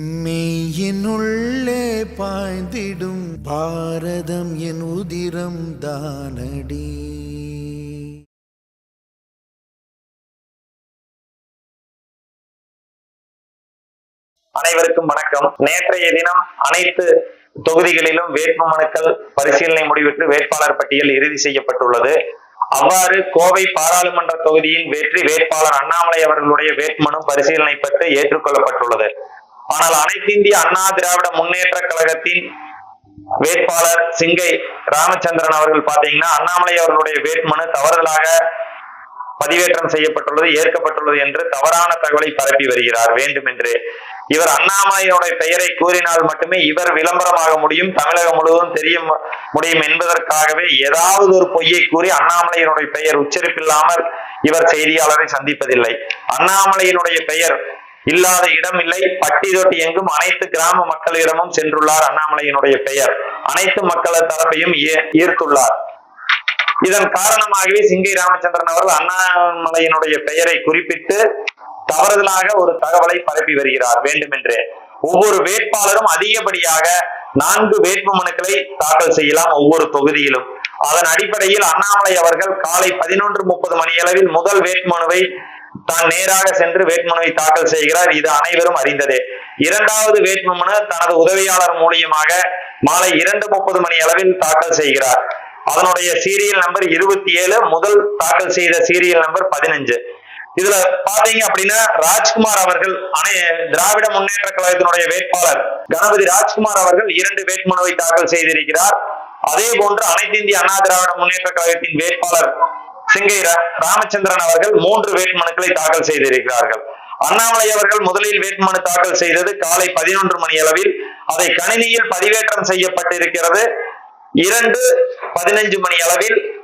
மெய்யினுள்ளே பாய்ந்திடும் பாரதம் என் உதிரம் தானடி. அனைவருக்கும் வணக்கம். நேற்றைய தினம் அனைத்து தொகுதிகளிலும் வேட்புமனுக்கள் பரிசீலனை முடிவிட்டு வேட்பாளர் பட்டியல் இறுதி செய்யப்பட்டுள்ளது. அவ்வாறு கோவை பாராளுமன்ற தொகுதியின் வெற்றி வேட்பாளர் அண்ணாமலை அவர்களுடைய வேட்புமனு பரிசீலனை பெற்று ஏற்றுக்கொள்ளப்பட்டுள்ளது. ஆனால் அனைத்து இந்திய அண்ணா திராவிட முன்னேற்ற கழகத்தின் வேட்பாளர் சிங்கை ராமச்சந்திரன் அவர்கள் பாத்தீங்கன்னா அண்ணாமலை அவர்களுடைய வேட்புமனு தவறுதலாக பதிவேற்றம் செய்யப்பட்டுள்ளது ஏற்கப்பட்டுள்ளது என்று தவறான தகவலை பரப்பி வருகிறார். வேண்டுமென்று இவர் அண்ணாமலையினுடைய பெயரை கூறினால் மட்டுமே இவர் விளம்பரமாக முடியும் தமிழகம் முழுவதும் தெரிய முடியும் என்பதற்காகவே ஏதாவது ஒரு பொய்யை கூறி அண்ணாமலையினுடைய பெயர் உச்சரிப்பில்லாமல் இவர் செய்தியாளரை சந்திப்பதில்லை. அண்ணாமலையினுடைய பெயர் இல்லாத இடம் இல்லை பட்டி தொட்டி எங்கும் அனைத்து கிராம மக்களிடமும் சென்றுள்ளார் அண்ணாமலையினுடைய பெயர். அனைத்து மக்கள் தரப்பையும் ஈர்த்துள்ளார். இதன் காரணமாகவே சிங்கை ராமச்சந்திரன் அவர்கள் அண்ணாமலையினுடைய பெயரை குறிப்பிட்டு தவறுதலாக ஒரு தகவலை பரப்பி வருகிறார் வேண்டுமென்றே. ஒவ்வொரு வேட்பாளரும் அதிகப்படியாக நான்கு வேட்பு மனுக்களை தாக்கல் செய்யலாம் ஒவ்வொரு தொகுதியிலும். அதன் அடிப்படையில் அண்ணாமலை அவர்கள் காலை பதினொன்று முப்பது மணியளவில் முதல் வேட்புமனுவை தான் நேராக சென்று வேட்புமனுவை தாக்கல் செய்கிறார். இது அனைவரும் அறிந்ததே. இரண்டாவது வேட்புமனு தனது உதவியாளர் மூலியமாக மாலை இரண்டு முப்பது மணி அளவில் தாக்கல் செய்கிறார். அதனுடைய சீரியல் நம்பர் இருபத்தி ஏழு முதல் தாக்கல் செய்த சீரியல் நம்பர் பதினஞ்சு. இதுல பாத்தீங்க அப்படின்னா ராஜ்குமார் அவர்கள் அனை திராவிட முன்னேற்ற கழகத்தினுடைய வேட்பாளர் கணபதி ராஜ்குமார் அவர்கள் இரண்டு வேட்புமனுவை தாக்கல் செய்திருக்கிறார். அதே போன்று அனைத்து இந்திய அண்ணா திராவிட முன்னேற்ற கழகத்தின் வேட்பாளர் சிங்கை ராமச்சந்திரன் அவர்கள் மூன்று வேட்புமனுக்களை தாக்கல் செய்திருக்கிறார்கள். அண்ணாமலை அவர்கள் முதலில் வேட்புமனு தாக்கல் செய்தது காலை பதினொன்று மணி அளவில். அதை கணினியில் பதிவேற்றம் செய்யப்பட்டிருக்கிறது. இரண்டு பதினஞ்சு மணி அளவில்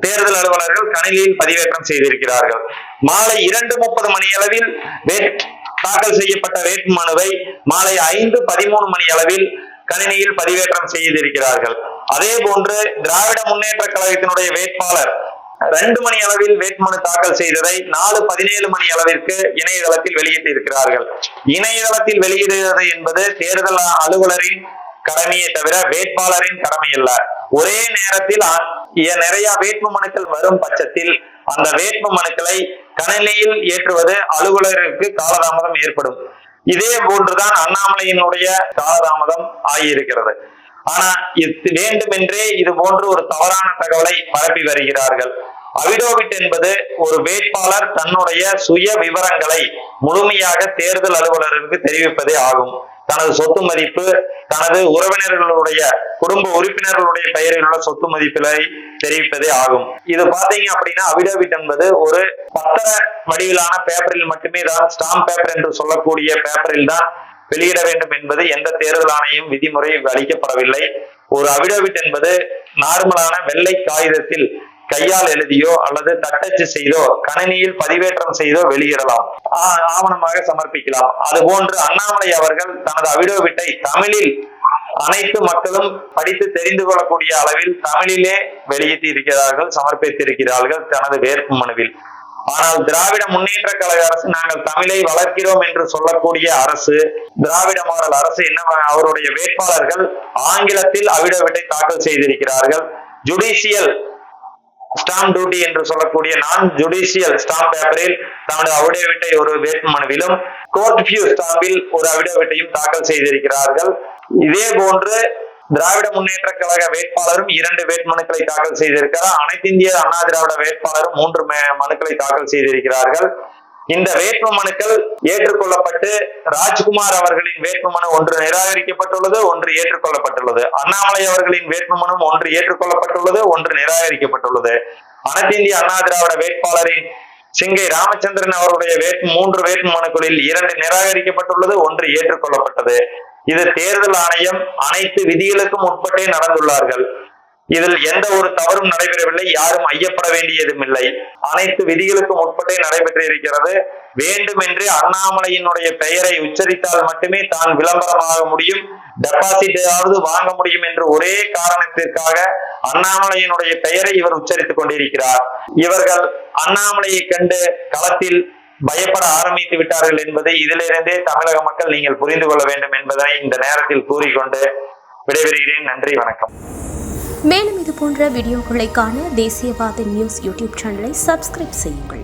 தேர்தல் அலுவலர்கள் கணினியில் பதிவேற்றம் செய்திருக்கிறார்கள். மாலை இரண்டு முப்பது மணி அளவில் வேட்- தாக்கல் செய்யப்பட்ட வேட்புமனுவை மாலை ஐந்து பதிமூணு மணி அளவில் கணினியில் பதிவேற்றம் செய்திருக்கிறார்கள். அதே போன்று திராவிட முன்னேற்ற கழகத்தினுடைய வேட்பாளர் ரெண்டு மணி அளவில் வேட்புமனு தாக்கல் செய்ததை நாலு பதினேழு மணி அளவிற்கு இணையதளத்தில் வெளியிட்டிருக்கிறார்கள் இணையதளத்தில் வெளியிடுவது என்பது தேர்தல் அலுவலரின் கடமையை தவிர வேட்பாளரின் கடமை அல்ல ஒரே நேரத்தில் அ- நிறைய வேட்பு மனுக்கள் வரும் பட்சத்தில் அந்த வேட்பு மனுக்களை கணினியில் ஏற்றுவது அலுவலருக்கு காலதாமதம் ஏற்படும். இதே போன்றுதான் அண்ணாமலையினுடைய காலதாமதம் ஆகியிருக்கிறது. ஆனா இது வேண்டுமென்றே இது போன்று ஒரு தவறான தகவலை பரப்பி வருகிறார்கள். அவிடோவிட் என்பது ஒரு வேட்பாளர் தன்னுடைய சுய விவரங்களை முழுமையாக தேர்தல் அலுவலருக்கு தெரிவிப்பதே ஆகும். தனது சொத்து மதிப்பு தனது உறவினர்களுடைய குடும்ப உறுப்பினர்களுடைய பெயரில் உள்ள சொத்து மதிப்பிலை தெரிவிப்பதே ஆகும். இது பாத்தீங்க அப்படின்னா அவிடோவிட் என்பது ஒரு பத்திர வடிவிலான பேப்பரில் மட்டுமே தான் ஸ்டாம்ப் பேப்பர் என்று சொல்லக்கூடிய பேப்பரில் தான் வெளியிட வேண்டும் என்பது எந்த தேர்தல் ஆணையம் விதிமுறை அளிக்கப்படவில்லை. ஒரு அவிடவிட் என்பது நார்மலான வெள்ளை காகிதத்தில் கையால் எழுதியோ அல்லது தட்டச்சு செய்தோ கணினியில் பதிவேற்றம் செய்தோ வெளியிடலாம். ஆவணமாக சமர்ப்பிக்கலாம். அதுபோன்று அண்ணாமலை அவர்கள் தனது அவிடோவிட்டை தமிழில் அனைத்து மக்களும் படித்து தெரிந்து கொள்ளக்கூடிய அளவில் தமிழிலே வெளியிட்டு இருக்கிறார்கள் சமர்ப்பித்திருக்கிறார்கள் தனது வேட்பு மனுவில். ஆனால் திராவிட முன்னேற்ற கழக அரசு நாங்கள் தமிழை வளர்க்கிறோம் என்று சொல்லக்கூடிய அரசு திராவிட மாடல் அரசு என்ன அவருடைய வேட்பாளர்கள் ஆங்கிலத்தில் அவிடவிட்டை தாக்கல் செய்திருக்கிறார்கள். ஜுடிஷியல் ஸ்டாம்ப் டியூட்டி என்று சொல்லக்கூடிய நான் ஜுடிஷியல் ஸ்டாம்ப் பேப்பரில் தமது அவிடவிட்டை ஒரு வேட்புமனுவிலும் கோர்ட் வியூ ஸ்டாம்பில் ஒரு அவிடவிட்டையும் தாக்கல் செய்திருக்கிறார்கள். இதே போன்று திராவிட முன்னேற்ற கழக வேட்பாளரும் இரண்டு வேட்புமனுக்களை தாக்கல் செய்திருக்கிறார். அனைத்து இந்திய அண்ணா திராவிட வேட்பாளரும் மூன்று மனுக்களை தாக்கல் செய்திருக்கிறார்கள். இந்த வேட்பு மனுக்கள் ஏற்றுக்கொள்ளப்பட்டு ராஜ்குமார் அவர்களின் வேட்புமனு ஒன்று நிராகரிக்கப்பட்டுள்ளது ஒன்று ஏற்றுக்கொள்ளப்பட்டுள்ளது. அண்ணாமலை அவர்களின் வேட்புமனும் ஒன்று ஏற்றுக்கொள்ளப்பட்டுள்ளது ஒன்று நிராகரிக்கப்பட்டுள்ளது. அனைத்து இந்திய அண்ணா திராவிட வேட்பாளரின் சிங்கை ராமச்சந்திரன் அவருடைய வேட்பு மூன்று வேட்பு மனுக்களில் இரண்டு நிராகரிக்கப்பட்டுள்ளது ஒன்று ஏற்றுக்கொள்ளப்பட்டது. இது தேர்தல் ஆணையம் அனைத்து விதிகளுக்கும் உட்பட்டே நடந்துள்ளார்கள். இதில் எந்த ஒரு தவறும் நடைபெறவில்லை யாரும் ஐயப்பட வேண்டியதும் இல்லை. அனைத்து விதிகளுக்கும் உட்பட்டே நடைபெற்றிருக்கிறது. வேண்டுமென்றே அண்ணாமலையினுடைய பெயரை உச்சரித்தால் மட்டுமே தான் விளம்பரமாக முடியும். டெபாசிட்டாவது வாங்க முடியும் என்ற ஒரே காரணத்திற்காக அண்ணாமலையினுடைய பெயரை இவர் உச்சரித்துக் கொண்டிருக்கிறார். இவர்கள் அண்ணாமலையை கண்டு களத்தில் பயப்பட ஆரம்பித்து விட்டார்கள் என்பதை இதிலிருந்தே தமிழக மக்கள் நீங்கள் புரிந்து கொள்ள வேண்டும் என்பதை இந்த நேரத்தில் கூறிக்கொண்டு விடைபெறுகிறேன். நன்றி வணக்கம். மேலும் இது போன்ற வீடியோக்களை காண தேசியவாத நியூஸ் யூடியூப் சேனலை சப்ஸ்கிரைப் செய்யுங்கள்.